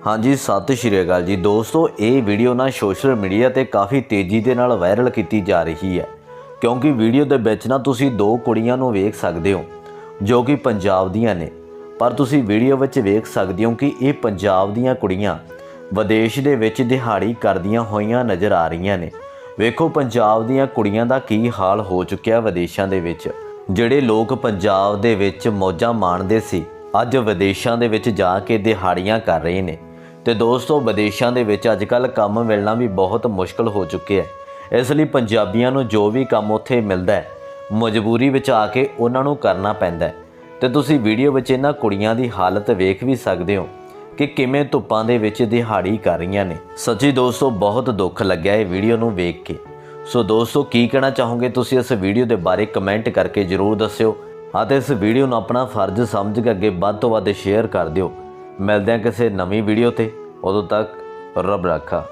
ਹਾਂਜੀ, ਸਤਿ ਸ਼੍ਰੀ ਅਕਾਲ ਜੀ। ਦੋਸਤੋ, ਇਹ ਵੀਡੀਓ ਨਾ ਸੋਸ਼ਲ ਮੀਡੀਆ ਤੇ ਕਾਫੀ ਤੇਜ਼ੀ ਦੇ ਨਾਲ ਵਾਇਰਲ ਕੀਤੀ ਜਾ ਰਹੀ ਹੈ। ਕਿਉਂਕਿ ਵੀਡੀਓ ਦੇ ਵਿੱਚ ਨਾ ਤੁਸੀਂ ਦੋ ਕੁੜੀਆਂ ਨੂੰ ਵੇਖ ਸਕਦੇ ਹੋ, ਜੋ ਕਿ ਪੰਜਾਬ ਦੀਆਂ ਨੇ। ਪਰ ਤੁਸੀਂ ਵੀਡੀਓ ਵਿੱਚ ਵੇਖ ਸਕਦੇ ਹੋ ਕਿ ਇਹ ਪੰਜਾਬ ਦੀਆਂ ਕੁੜੀਆਂ ਵਿਦੇਸ਼ ਦੇ ਵਿੱਚ ਦਿਹਾੜੀ ਕਰਦੀਆਂ ਹੋਈਆਂ ਨਜ਼ਰ ਆ ਰਹੀਆਂ ਨੇ। ਵੇਖੋ, ਪੰਜਾਬ ਦੀਆਂ ਕੁੜੀਆਂ ਦਾ ਕੀ ਹਾਲ ਹੋ ਚੁੱਕਿਆ ਵਿਦੇਸ਼ਾਂ ਦੇ ਵਿੱਚ। ਜਿਹੜੇ ਲੋਕ ਪੰਜਾਬ ਦੇ ਵਿੱਚ ਮੌਜਾਂ ਮਾਣਦੇ ਸੀ ਅੱਜ ਵਿਦੇਸ਼ਾਂ ਦੇ ਵਿੱਚ ਜਾ ਕੇ ਦਿਹਾੜੀਆਂ ਕਰ ਰਹੇ ਨੇ। ਤੇ ਦੋਸਤੋ, ਵਿਦੇਸ਼ਾਂ ਦੇ ਵਿੱਚ ਅੱਜ ਕੱਲ ਕੰਮ ਮਿਲਣਾ ਵੀ ਬਹੁਤ ਮੁਸ਼ਕਲ ਹੋ ਚੁੱਕਿਆ ਹੈ। ਇਸ ਲਈ ਪੰਜਾਬੀਆਂ ਨੂੰ ਜੋ ਵੀ ਕੰਮ ਉੱਥੇ ਮਿਲਦਾ ਹੈ, ਮਜਬੂਰੀ ਵਿੱਚ ਆ ਕੇ ਉਹਨਾਂ ਨੂੰ ਕਰਨਾ ਪੈਂਦਾ ਹੈ। ਤੇ ਤੁਸੀਂ ਵੀਡੀਓ ਵਿੱਚ ਇਹਨਾਂ ਕੁੜੀਆਂ ਦੀ ਹਾਲਤ ਵੇਖ ਵੀ ਸਕਦੇ ਹੋ ਕਿ ਕਿਵੇਂ ਧੁੱਪਾਂ ਦੇ ਵਿੱਚ ਦਿਹਾੜੀ ਕਰ ਰਹੀਆਂ ਨੇ। ਸੱਚੀ ਦੋਸਤੋ, ਬਹੁਤ ਦੁੱਖ ਲੱਗਿਆ ਇਹ ਵੀਡੀਓ ਨੂੰ ਵੇਖ ਕੇ। ਸੋ ਦੋਸਤੋ, ਕੀ ਕਹਿਣਾ ਚਾਹੋਗੇ? ਤੁਸੀਂ ਇਸ ਵੀਡੀਓ ਦੇ ਬਾਰੇ ਕਮੈਂਟ ਕਰਕੇ ਜਰੂਰ ਦੱਸਿਓ। ਅਤੇ ਇਸ ਵੀਡੀਓ ਨੂੰ ਆਪਣਾ ਫਰਜ਼ ਸਮਝ ਕੇ ਅੱਗੇ ਵੱਧ ਤੋਂ ਵੱਧ ਸ਼ੇਅਰ ਕਰ ਦਿਓ। ਮਿਲਦੇ ਹਾਂ ਕਿਸੇ ਨਵੀਂ ਵੀਡੀਓ ਤੇ। ਉਦੋਂ ਤੱਕ ਰੱਬ ਰਾਖਾ।